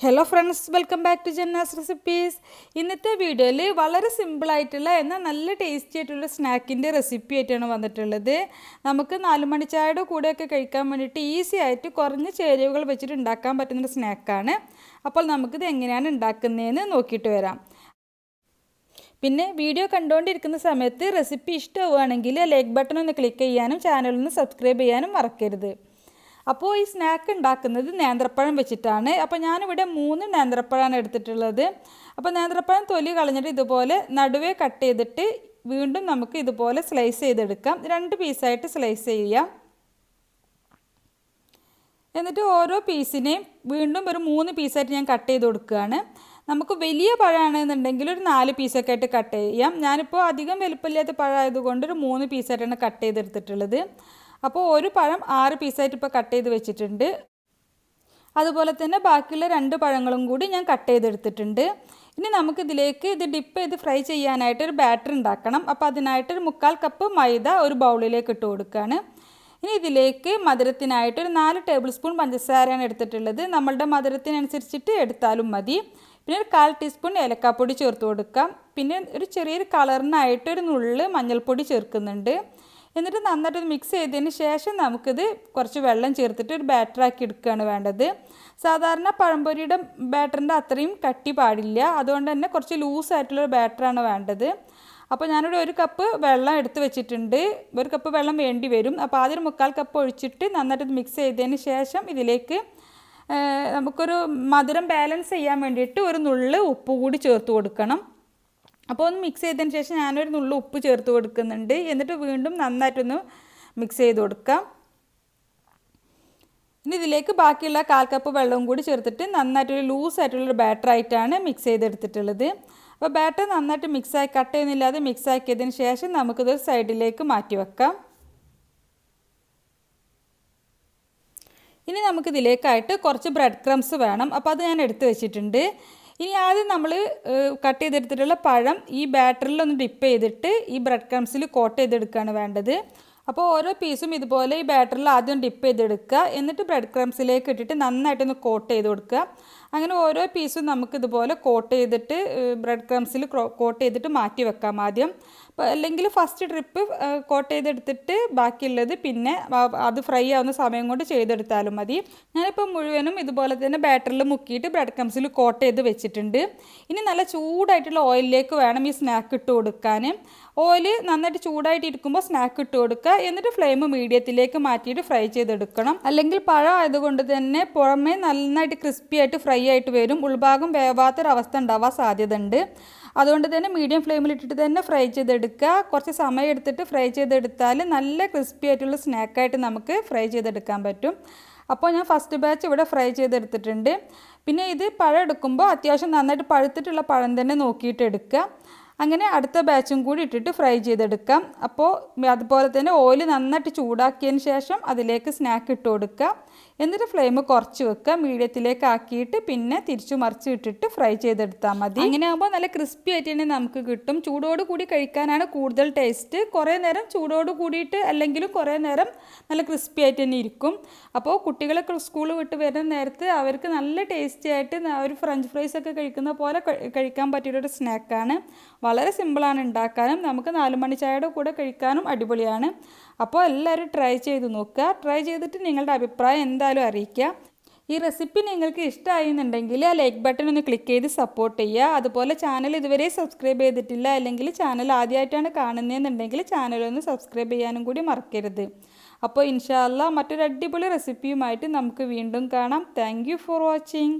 Hello friends welcome back to Janna's recipes ഇന്നത്തെ വീഡിയോയിൽ വളരെ സിമ്പിളായിട്ടുള്ള എന്നാൽ നല്ല ടേസ്റ്റി ആയിട്ടുള്ള സ്നാക്കിന്റെ റെസിപ്പി ആയിട്ടാണ് വന്നിട്ടുള്ളത്. നമുക്ക് നാല് മണി ചായയുടെ കൂടെയൊക്കെ കഴിക്കാൻ വേണ്ടിയിട്ട് ഈസി ആയിട്ട് കുറഞ്ഞ ചേരുവകൾ വെച്ചിട്ട് ഉണ്ടാക്കാൻ പറ്റുന്ന സ്നാക്കാണ് അപ്പോൾ നമുക്കിത് എങ്ങനെയാണ് ഉണ്ടാക്കുന്നതെന്ന് നോക്കിയിട്ട് വരാം. പിന്നെ വീഡിയോ കണ്ടുകൊണ്ടിരിക്കുന്ന സമയത്ത് റെസിപ്പി ഇഷ്ടമാവുകയാണെങ്കിൽ ലൈക്ക് ബട്ടൺ ഒന്ന് ക്ലിക്ക് ചെയ്യാനും ചാനലൊന്ന് സബ്സ്ക്രൈബ് ചെയ്യാനും മറക്കരുത്. അപ്പോൾ ഈ സ്നാക്ക് ഉണ്ടാക്കുന്നത് നേന്ത്രപ്പഴം വെച്ചിട്ടാണ്. അപ്പോൾ ഞാനിവിടെ മൂന്ന് നേന്ത്രപ്പഴമാണ് എടുത്തിട്ടുള്ളത്. അപ്പോൾ നേന്ത്രപ്പഴം തൊലി കളഞ്ഞിട്ട് ഇതുപോലെ നടുവേ കട്ട് ചെയ്തിട്ട് വീണ്ടും നമുക്ക് ഇതുപോലെ സ്ലൈസ് ചെയ്തെടുക്കാം. രണ്ട് പീസായിട്ട് സ്ലൈസ് ചെയ്യാം. എന്നിട്ട് ഓരോ പീസിനെയും വീണ്ടും ഒരു മൂന്ന് പീസായിട്ട് ഞാൻ കട്ട് ചെയ്ത് കൊടുക്കുകയാണ്. നമുക്ക് വലിയ പഴമാണെന്നുണ്ടെങ്കിൽ ഒരു നാല് പീസൊക്കെ ആയിട്ട് കട്ട് ചെയ്യാം. ഞാനിപ്പോൾ അധികം വലുപ്പമില്ലാത്ത പഴമായതുകൊണ്ട് ഒരു മൂന്ന് പീസായിട്ടാണ് കട്ട് ചെയ്തെടുത്തിട്ടുള്ളത്. അപ്പോൾ ഒരു പഴം ആറ് പീസായിട്ട് ഇപ്പോൾ കട്ട് ചെയ്ത് വെച്ചിട്ടുണ്ട്. അതുപോലെ തന്നെ ബാക്കിയുള്ള രണ്ട് പഴങ്ങളും കൂടി ഞാൻ കട്ട് ചെയ്തെടുത്തിട്ടുണ്ട്. ഇനി നമുക്കിതിലേക്ക് ഇത് ഡിപ്പ് ചെയ്ത് ഫ്രൈ ചെയ്യാനായിട്ട് ഒരു ബാറ്റർ ഉണ്ടാക്കണം. അപ്പോൾ അതിനായിട്ട് ഒരു മുക്കാൽ കപ്പ് മൈദ ഒരു ബൗളിലേക്ക് ഇട്ട് കൊടുക്കുകയാണ്. ഇനി ഇതിലേക്ക് മധുരത്തിനായിട്ട് ഒരു നാല് ടേബിൾ സ്പൂൺ പഞ്ചസാരയാണ് എടുത്തിട്ടുള്ളത്. നമ്മളുടെ മധുരത്തിനനുസരിച്ചിട്ട് എടുത്താലും മതി. പിന്നെ ഒരു കാൽ ടീസ്പൂൺ ഏലക്കാപ്പൊടി ചേർത്ത് കൊടുക്കാം. പിന്നെ ഒരു ചെറിയൊരു കളറിനായിട്ട് ഒരു നുള്ള് മഞ്ഞൾപ്പൊടി ചേർക്കുന്നുണ്ട്. എന്നിട്ട് നന്നായിട്ടൊരു മിക്സ് ചെയ്തതിന് ശേഷം നമുക്കിത് കുറച്ച് വെള്ളം ചേർത്തിട്ട് ഒരു ബാറ്ററാക്കി എടുക്കുകയാണ് വേണ്ടത്. സാധാരണ പഴംപൊരിയുടെ ബാറ്ററിന്റെ അത്രയും കട്ടി പാടില്ല. അതുകൊണ്ട് തന്നെ കുറച്ച് ലൂസായിട്ടുള്ളൊരു ബാറ്ററാണ് വേണ്ടത്. അപ്പോൾ ഞാനിവിടെ ഒരു കപ്പ് വെള്ളം എടുത്ത് വെച്ചിട്ടുണ്ട്. ഒരു കപ്പ് വെള്ളം വേണ്ടി വരും. അപ്പോൾ ആദ്യം മുക്കാൽ കപ്പ് ഒഴിച്ചിട്ട് നന്നായിട്ട് മിക്സ് ചെയ്തതിന് ശേഷം ഇതിലേക്ക് നമുക്കൊരു മധുരം ബാലൻസ് ചെയ്യാൻ വേണ്ടിയിട്ട് ഒരു നുള്ള് ഉപ്പ് കൂടി ചേർത്ത് കൊടുക്കണം. അപ്പോൾ ഒന്ന് മിക്സ് ചെയ്തതിന് ശേഷം ഞാനൊരു നുള്ളു ഉപ്പ് ചേർത്ത് കൊടുക്കുന്നുണ്ട്. എന്നിട്ട് വീണ്ടും നന്നായിട്ടൊന്ന് മിക്സ് ചെയ്ത് കൊടുക്കാം. ഇനി ഇതിലേക്ക് ബാക്കിയുള്ള കാൽ കപ്പ് വെള്ളവും കൂടി ചേർത്തിട്ട് നന്നായിട്ടൊരു ലൂസായിട്ടുള്ളൊരു ബാറ്ററായിട്ടാണ് മിക്സ് ചെയ്തെടുത്തിട്ടുള്ളത്. അപ്പോൾ ബാറ്റർ നന്നായിട്ട് മിക്സായി കട്ട് ചെയ്യുന്നില്ലാതെ മിക്സ് ആക്കിയതിന് ശേഷം നമുക്കിത് സൈഡിലേക്ക് മാറ്റി വെക്കാം. ഇനി നമുക്കിതിലേക്കായിട്ട് കുറച്ച് ബ്രെഡ് ക്രംസ് വേണം. അപ്പോൾ അത് ഞാൻ എടുത്തു വെച്ചിട്ടുണ്ട്. ഇനി ആദ്യം നമ്മൾ കട്ട് ചെയ്തെടുത്തിട്ടുള്ള പഴം ഈ ബാറ്ററിൽ ഒന്ന് ഡിപ്പ് ചെയ്തിട്ട് ഈ ബ്രെഡ് ക്രംസിൽ കോട്ട് ചെയ്തെടുക്കുകയാണ് വേണ്ടത്. അപ്പോൾ ഓരോ പീസും ഇതുപോലെ ഈ ബാറ്ററിൽ ആദ്യം ഡിപ്പ് ചെയ്തെടുക്കുക. എന്നിട്ട് ബ്രെഡ് ക്രംസിലേക്ക് ഇട്ടിട്ട് നന്നായിട്ടൊന്ന് കോട്ട് ചെയ്ത് കൊടുക്കുക. അങ്ങനെ ഓരോ പീസും നമുക്ക് ഇതുപോലെ കോട്ട് ചെയ്തിട്ട് ബ്രെഡ് ക്രംസിൽ കോട്ട് ചെയ്തിട്ട് മാറ്റി വെക്കാം ആദ്യം. അല്ലെങ്കിൽ ഫസ്റ്റ് ട്രിപ്പ് കോട്ട് ചെയ്തെടുത്തിട്ട് ബാക്കിയുള്ളത് പിന്നെ അത് ഫ്രൈ ആവുന്ന സമയം കൊണ്ട് ചെയ്തെടുത്താലും മതി. ഞാനിപ്പോൾ മുഴുവനും ഇതുപോലെ തന്നെ ബാറ്ററിൽ മുക്കിയിട്ട് ബ്രെഡ് ക്രംസിൽ കോട്ട് ചെയ്ത് വെച്ചിട്ടുണ്ട്. ഇനി നല്ല ചൂടായിട്ടുള്ള ഓയിലിലേക്ക് വേണം ഈ സ്നാക്ക് ഇട്ട് കൊടുക്കാൻ. ഓയിൽ നന്നായിട്ട് ചൂടായിട്ട് ഇരിക്കുമ്പോൾ സ്നാക്ക് ഇട്ട് കൊടുക്കുക. എന്നിട്ട് ഫ്ലെയിം മീഡിയത്തിലേക്ക് മാറ്റിയിട്ട് ഫ്രൈ ചെയ്തെടുക്കണം. അല്ലെങ്കിൽ പഴം ആയതുകൊണ്ട് തന്നെ പുറമേ നന്നായിട്ട് ക്രിസ്പി ആയിട്ട് ഫ്രൈ ആയിട്ട് വരും. ഉൾഭാഗം വേവാത്തൊരവസ്ഥ ഉണ്ടാവാൻ സാധ്യത ഉണ്ട് അതുകൊണ്ട് തന്നെ മീഡിയം ഫ്ലെയിമിലിട്ടിട്ട് തന്നെ ഫ്രൈ ചെയ്തെടുക്കുക. കുറച്ച് സമയം എടുത്തിട്ട് ഫ്രൈ ചെയ്തെടുത്താൽ നല്ല ക്രിസ്പി ആയിട്ടുള്ള സ്നാക്കായിട്ട് നമുക്ക് ഫ്രൈ ചെയ്തെടുക്കാൻ പറ്റും. അപ്പോൾ ഞാൻ ഫസ്റ്റ് ബാച്ച് ഇവിടെ ഫ്രൈ ചെയ്തെടുത്തിട്ടുണ്ട്. പിന്നെ ഇത് പഴം എടുക്കുമ്പോൾ അത്യാവശ്യം നന്നായിട്ട് പഴുത്തിട്ടുള്ള പഴം തന്നെ നോക്കിയിട്ട് എടുക്കുക. അങ്ങനെ അടുത്ത ബാച്ചും കൂടി ഇട്ടിട്ട് ഫ്രൈ ചെയ്തെടുക്കാം. അപ്പോൾ അതുപോലെ തന്നെ ഓയിൽ നന്നായിട്ട് ചൂടാക്കിയതിന് ശേഷം അതിലേക്ക് സ്നാക്ക് ഇട്ട് കൊടുക്കുക. എന്നിട്ട് ഫ്ലെയിം കുറച്ച് വെക്കുക. മീഡിയത്തിലേക്ക് ആക്കിയിട്ട് പിന്നെ തിരിച്ചു മറിച്ച് ഇട്ടിട്ട് ഫ്രൈ ചെയ്തെടുത്താൽ മതി. അങ്ങനെ ആകുമ്പോൾ നല്ല ക്രിസ്പി ആയിട്ട് തന്നെ നമുക്ക് കിട്ടും. ചൂടോട് കൂടി കഴിക്കാനാണ് കൂടുതൽ ടേസ്റ്റ്. കുറേ നേരം ചൂടോട് കൂടിയിട്ട് അല്ലെങ്കിലും കുറേ നേരം നല്ല ക്രിസ്പി ആയിട്ട് തന്നെ ഇരിക്കും. അപ്പോൾ കുട്ടികളൊക്കെ സ്കൂൾ വിട്ട് വരുന്ന നേരത്ത് അവർക്ക് നല്ല ടേസ്റ്റി ആയിട്ട് ഒരു ഫ്രഞ്ച് ഫ്രൈസ് ഒക്കെ കഴിക്കുന്ന പോലെ കഴിക്കാൻ പറ്റിയൊരു സ്നാക്കാണ്. വളരെ സിമ്പിളാണ് ഉണ്ടാക്കാനും. നമുക്ക് നാല് മണി ചായയുടെ കൂടെ കഴിക്കാനും അടിപൊളിയാണ്. അപ്പോൾ എല്ലാവരും ട്രൈ ചെയ്ത് നോക്കുക. ട്രൈ ചെയ്തിട്ട് നിങ്ങളുടെ അഭിപ്രായം എന്തായാലും അറിയിക്കുക. ഈ റെസിപ്പി നിങ്ങൾക്ക് ഇഷ്ടമായി എന്നുണ്ടെങ്കിൽ ആ ലൈക്ക് ബട്ടൺ ഒന്ന് ക്ലിക്ക് ചെയ്ത് സപ്പോർട്ട് ചെയ്യുക. അതുപോലെ ചാനൽ ഇതുവരെ സബ്സ്ക്രൈബ് ചെയ്തിട്ടില്ല അല്ലെങ്കിൽ ചാനൽ ആദ്യമായിട്ടാണ് കാണുന്നതെന്നുണ്ടെങ്കിൽ ചാനൽ ഒന്ന് സബ്സ്ക്രൈബ് ചെയ്യാനും കൂടി മറക്കരുത്. അപ്പോൾ ഇൻഷാല്ല മറ്റൊരു അടിപൊളി റെസിപ്പിയുമായിട്ട് നമുക്ക് വീണ്ടും കാണാം. Thank for watching